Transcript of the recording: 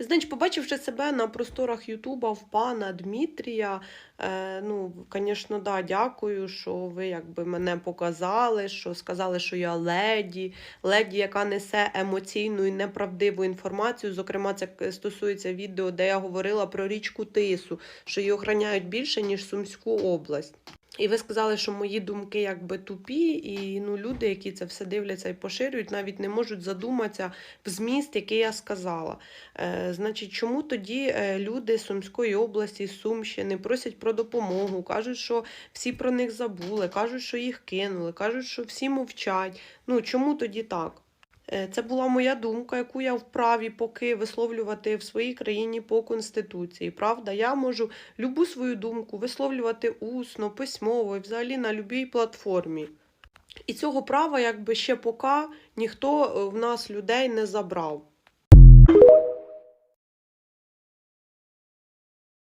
Значить, побачивши себе на просторах Ютуба в пана Дмитрія, е, ну, звісно, да, дякую, що ви якби мене показали, що сказали, що я леді, леді, яка несе емоційну і неправдиву інформацію. Зокрема, це стосується відео, де я говорила про річку Тису, що її охороняють більше, ніж Сумську область. І ви сказали, що мої думки якби тупі, і ну, люди, які це все дивляться і поширюють, навіть не можуть задуматися в зміст, який я сказала. Е, значить, чому тоді е, люди Сумської області, Сумщини просять про допомогу, кажуть, що всі про них забули, кажуть, що їх кинули, кажуть, що всі мовчать. Ну чому тоді так? Е, Це була моя думка, яку я вправі поки висловлювати в своїй країні по конституції. Правда, я можу любу свою думку висловлювати усно, письмово взагалі на будь-якій платформі. І цього права, якби ще поки ніхто е, в нас людей не забрав.